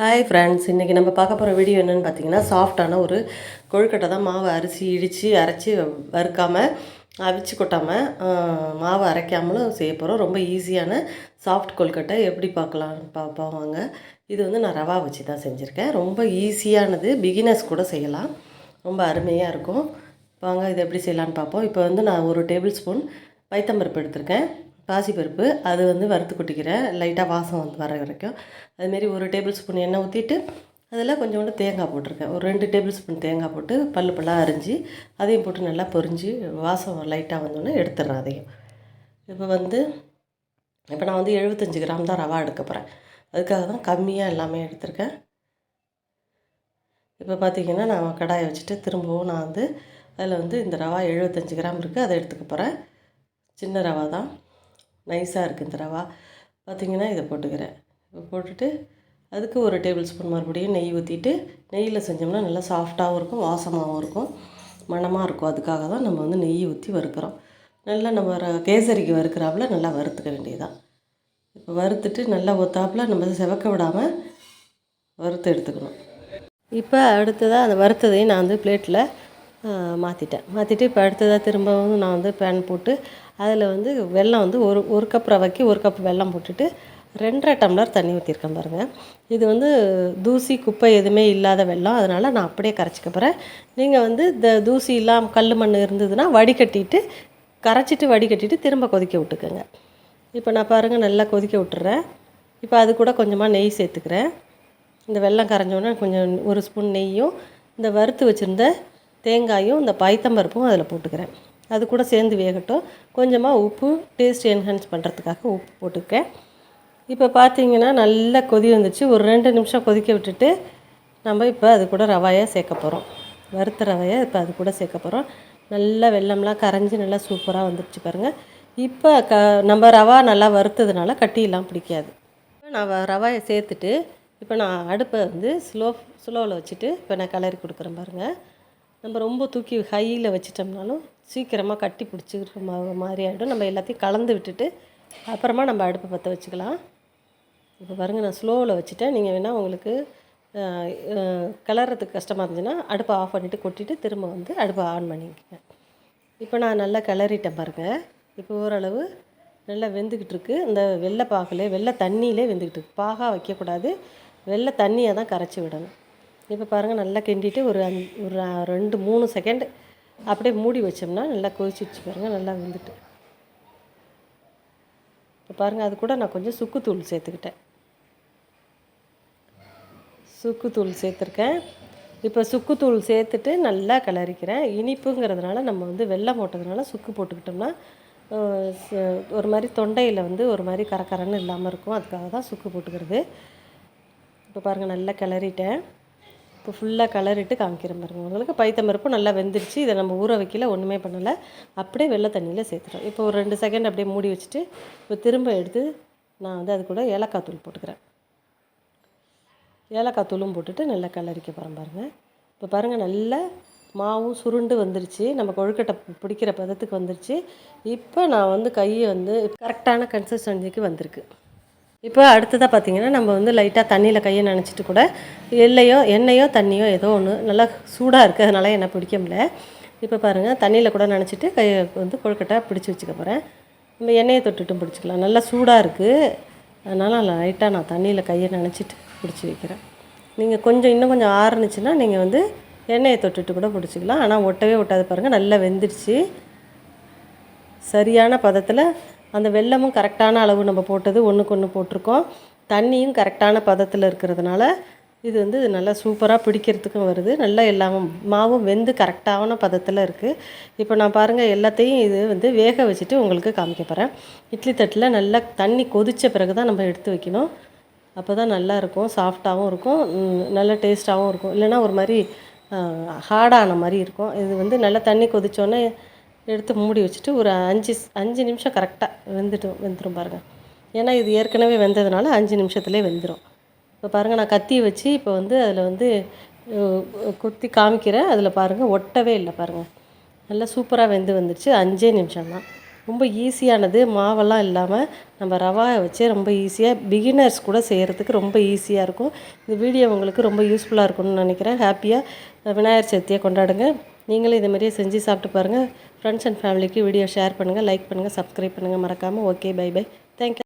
Hi friends இன்றைக்கி நம்ம பார்க்க போகிற வீடியோ என்னென்னு பார்த்தீங்கன்னா சாஃப்டான ஒரு கொழுக்கட்டை தான் மாவு அரிசி இடித்து அரைச்சி வறுக்காமல் அவிச்சு கொட்டாமல் மாவு அரைக்காமலும் செய்ய போகிறோம் ரொம்ப ஈஸியான சாஃப்ட் கொழுக்கட்டை. எப்படி பார்க்கலாம்னு பார்ப்போம் வாங்க. இது வந்து நான் ரவா வச்சு தான் செஞ்சுருக்கேன். ரொம்ப ஈஸியானது பிகினர்ஸ் கூட செய்யலாம். ரொம்ப அருமையாக இருக்கும். வாங்க இது எப்படி செய்யலான்னு பார்ப்போம். இப்போ வந்து நான் ஒரு டேபிள் ஸ்பூன் வைத்தம்பருப்பு எடுத்திருக்கேன். பாசிப்பருப்பு அது வந்து வறுத்து கொட்டிக்கிறேன் லைட்டாக வாசம் வந்து வர வரைக்கும். அதுமாரி ஒரு டேபிள் ஸ்பூன் எண்ணெய் ஊற்றிட்டு அதில் கொஞ்சோண்டு தேங்காய் போட்டிருக்கேன். ஒரு ரெண்டு டேபிள் ஸ்பூன் தேங்காய் போட்டு பல்லு பல்லாக அரிஞ்சு அதையும் போட்டு நல்லா பொரிஞ்சு வாசம் லைட்டாக வந்தோடனே எடுத்துடுறேன் அதையும். இப்போ வந்து இப்போ நான் வந்து எழுபத்தஞ்சி கிராம் தான் ரவா எடுக்க போகிறேன் அதுக்காக தான் கம்மியாக எல்லாமே எடுத்திருக்கேன். இப்போ பார்த்தீங்கன்னா நான் கடாயை வச்சுட்டு திரும்பவும் நான் வந்து அதில் வந்து இந்த ரவா எழுபத்தஞ்சி கிராம் இருக்குது அதை எடுத்துக்க போகிறேன் சின்ன ரவா தான். நைஸாக இருக்குது இந்த ரவா. பார்த்திங்கன்னா இதை போட்டுக்கிறேன். இப்போ போட்டுட்டு அதுக்கு ஒரு டேபிள் ஸ்பூன் மறுபடியும் நெய் ஊற்றிட்டு நெய்யில் செஞ்சோம்னா நல்லா சாஃப்டாகவும் இருக்கும் வாசமாகவும் இருக்கும் மணமாக இருக்கும். அதுக்காக தான் நம்ம வந்து நெய் ஊற்றி வறுக்கிறோம். நல்லா நம்ம ர- கேசரிக்கு வறுக்கிறாப்புல நல்லா வறுத்துக்க வேண்டியதுதான். இப்போ வறுத்துட்டு நல்லா ஒத்தாப்புல நம்ம செவக்க விடாமல் வறுத்து எடுத்துக்கணும். இப்போ அடுத்ததாக அந்த வறுத்ததையும் நான் வந்து பிளேட்டில் மாற்றிட்டேன் மாற்றிட்டு இப்போ அடுத்ததாக திரும்பவும் நான் வந்து பேன் போட்டு அதில் வந்து வெல்லம் வந்து ஒரு ஒரு கப் ரவைக்கு ஒரு கப் வெல்லம் போட்டுட்டு ரெண்டரை டம்ளர் தண்ணி ஊற்றிருக்கேன் பாருங்கள் இது வந்து தூசி குப்பை எதுவுமே இல்லாத வெள்ளம் அதனால் நான் அப்படியே கரைச்சிக்க போகிறேன் நீங்கள் வந்து இந்த தூசி இல்லாமல் கல் மண் இருந்ததுன்னா வடிகட்டிட்டு கரைச்சிட்டு வடிகட்டிட்டு திரும்ப கொதிக்க விட்டுக்கோங்க. இப்போ நான் பாருங்கள் நல்லா கொதிக்க விட்டுறேன். இப்போ அது கூட கொஞ்சமாக நெய் சேர்த்துக்கிறேன். இந்த வெள்ளம் கரைஞ்சோன்னே கொஞ்சம் ஒரு ஸ்பூன் நெய்யும் இந்த வறுத்து வச்சுருந்த தேங்காயும் இந்த பைத்தம்பருப்பும் அதில் போட்டுக்கிறேன். அது கூட சேர்ந்து வேகட்டும். கொஞ்சமாக உப்பு டேஸ்ட் என்ஹான்ஸ் பண்ணுறதுக்காக உப்பு போட்டுக்கேன் இப்போ பார்த்தீங்கன்னா நல்லா கொதி வந்துச்சு. ஒரு ரெண்டு நிமிஷம் கொதிக்க விட்டுட்டு நம்ம இப்போ அது கூட ரவாயை சேர்க்க போகிறோம் வறுத்த ரவையை இப்போ அது கூட சேர்க்க போகிறோம் நல்லா வெல்லம்லாம் கரைஞ்சி நல்லா சூப்பராக வந்துடுச்சு பாருங்கள் இப்போ க நம்ம ரவா நல்லா வறுத்ததுனால கட்டியெல்லாம் பிடிக்காது. நான் வ- ரவாயை சேர்த்துட்டு இப்போ நான் அடுப்பை வந்து ஸ்லோ ஸ்லோவில் வச்சுட்டு இப்போ நான் கிளறி கொடுக்குறேன் பாருங்கள் நம்ம ரொம்ப தூக்கி ஹையில் வச்சிட்டோம்னாலும் சீக்கிரமாக கட்டி பிடிச்சிக்கிற மாதிரி ஆகிடும் நம்ம எல்லாத்தையும் கலந்து விட்டுட்டு அப்புறமா நம்ம அடுப்பை பற்ற வச்சுக்கலாம். இப்போ பாருங்கள் நான் ஸ்லோவில் வச்சுட்டேன். நீங்கள் வேணால் உங்களுக்கு கிளறதுக்கு கஷ்டமாக இருந்துச்சுன்னா அடுப்பை ஆஃப் பண்ணிவிட்டு கொட்டிட்டு திரும்ப வந்து அடுப்பை ஆன் பண்ணிக்கங்க. இப்போ நான் நல்லா கிளறிட்டேன் பாருங்கள் இப்போ ஓரளவு நல்லா வெந்துக்கிட்டு இருக்குது இந்த வெள்ளை பாகிலே வெள்ளை தண்ணியிலே வெந்துக்கிட்டு இருக்கு. பாகா வைக்கக்கூடாது. வெள்ளை தண்ணியை தான் கரைச்சி விடணும். இப்போ பாருங்கள் நல்லா கிண்டிட்டு ஒரு அஞ்சு ஒரு ரெண்டு மூணு செகண்ட் அப்படியே மூடி வச்சோம்னா நல்லா கொதிச்சிடுச்சு பாருங்கள் நல்லா வெந்துட்டு. இப்போ பாருங்கள் அது கூட நான் கொஞ்சம் சுக்குத்தூள் சேர்த்துக்கிட்டேன். சுக்குத்தூள் சேர்த்துருக்கேன். இப்போ சுக்குத்தூள் சேர்த்துட்டு நல்லா கிளறிக்கிறேன். இனிப்புங்கிறதுனால நம்ம வந்து வெள்ளம் போட்டதுனால சுக்கு போட்டுக்கிட்டோம்னா ச- ஒரு மாதிரி தொண்டையில் வந்து ஒரு மாதிரி கரக்கரன்னு இல்லாமல் இருக்கும். அதுக்காக தான் சுக்கு போட்டுக்கிறது. இப்போ பாருங்கள் நல்லா கிளறிட்டேன். இப்போ ஃபுல்லாக கலரிட்டு காமிக்கிறேன் பாருங்கள் உங்களுக்கு பைத்தம்பருப்பு நல்லா வெந்துருச்சு இதை நம்ம ஊற வைக்கல ஒன்றுமே பண்ணலை. அப்படியே வெள்ளை தண்ணியில் சேர்த்துட்டோம். இப்போ ஒரு ரெண்டு செகண்ட் அப்படியே மூடி வச்சுட்டு இப்போ திரும்ப எடுத்து நான் வந்து அது கூட ஏலக்காய் தூள் போட்டுக்கிறேன். ஏலக்காய் தூளும் போட்டுட்டு நல்லா கலரிக்க போகிறேன் பாருங்கள் இப்போ பாருங்கள் நல்லா மாவும் சுருண்டு வந்துருச்சு. நம்ம கொழுக்கட்டை பிடிக்கிற பதத்துக்கு வந்துருச்சு. இப்போ நான் வந்து கையை வந்து கரெக்டான கன்சிஸ்டன்சிக்கு வந்திருக்கு. இப்போ அடுத்ததாக பார்த்தீங்கன்னா நம்ம வந்து லைட்டாக தண்ணியில் கையை நினச்சிட்டு கூட எல்லையோ எண்ணெயோ தண்ணியோ ஏதோ ஒன்று நல்லா சூடாக இருக்குது அதனால் என்ன பிடிக்க முடியல. இப்போ பாருங்கள் தண்ணியில் கூட நினச்சிட்டு கையை வந்து கொழுக்கட்டாக பிடிச்சி வச்சுக்க போகிறேன் நம்ம எண்ணெயை தொட்டுட்டும் பிடிச்சிக்கலாம். நல்லா சூடாக இருக்குது அதனால் லைட்டாக நான் தண்ணியில் கையை நினச்சிட்டு பிடிச்சி வைக்கிறேன். நீங்கள் கொஞ்சம் இன்னும் கொஞ்சம் ஆறுனுச்சுன்னா நீங்கள் வந்து எண்ணெயை தொட்டுட்டு கூட பிடிச்சிக்கலாம். ஆனால் ஒட்டவே ஒட்டாது பாருங்கள் நல்லா வெந்துடுச்சு. சரியான பதத்தில் அந்த வெல்லமும் கரெக்டான அளவு நம்ம போட்டது ஒன்றுக்கு ஒன்று போட்டிருக்கோம். தண்ணியும் கரெக்டான பதத்தில் இருக்கிறதுனால இது வந்து நல்லா சூப்பராக பிடிக்கிறதுக்கும் வருது. நல்லா எல்லாமும் மாவும் வெந்து கரெக்டான பதத்தில் இருக்குது இப்போ நான் பாருங்கள் எல்லாத்தையும் இது வந்து வேக வச்சுட்டு உங்களுக்கு காமிக்க போகிறேன் இட்லி தட்டில் நல்லா தண்ணி கொதித்த பிறகு தான் நம்ம எடுத்து வைக்கணும். அப்போ தான் நல்லாயிருக்கும் சாஃப்டாகவும் இருக்கும் நல்ல டேஸ்ட்டாகவும் இருக்கும். இல்லைன்னா ஒரு மாதிரி ஹார்டான மாதிரி இருக்கும். இது வந்து நல்லா தண்ணி கொதித்தோன்னே எடுத்து மூடி வச்சுட்டு ஒரு அஞ்சு அஞ்சு நிமிஷம் கரெக்டாக வெந்துட்டும் வெந்துடும் பாருங்கள் ஏன்னா இது ஏற்கனவே வெந்ததுனால அஞ்சு நிமிஷத்துலேயே வெந்துடும் இப்போ பாருங்கள் நான் கத்தியை வச்சு இப்போ வந்து அதில் வந்து குத்தி காமிக்கிறேன். அதில் பாருங்கள் ஒட்டவே இல்லை பாருங்கள் நல்லா சூப்பராக வெந்து வந்துடுச்சு அஞ்சே நிமிஷம் தான் ரொம்ப ஈஸியானது. மாவெல்லாம் இல்லாமல் நம்ம ரவாவை வச்சே ரொம்ப ஈஸியாக பிகினர்ஸ் கூட செய்கிறதுக்கு ரொம்ப ஈஸியாக இருக்கும். இந்த வீடியோ உங்களுக்கு ரொம்ப யூஸ்ஃபுல்லாக இருக்கும்னு நினைக்கிறேன். ஹாப்பியாக விநாயகர் சதுர்த்தியை கொண்டாடுங்க. நீங்களும் இதே மாதிரியே செஞ்சு சாப்பிட்டு பாருங்கள் ஃப்ரெண்ட்ஸ் அண்ட் ஃபேமிலிக்கு வீடியோ ஷேர் பண்ணுங்கள் லைக் பண்ணுங்கள் சப்ஸ்கிரைப் பண்ணுங்கள் மறக்காமல் ஓகே பை பை தேங்க்யூ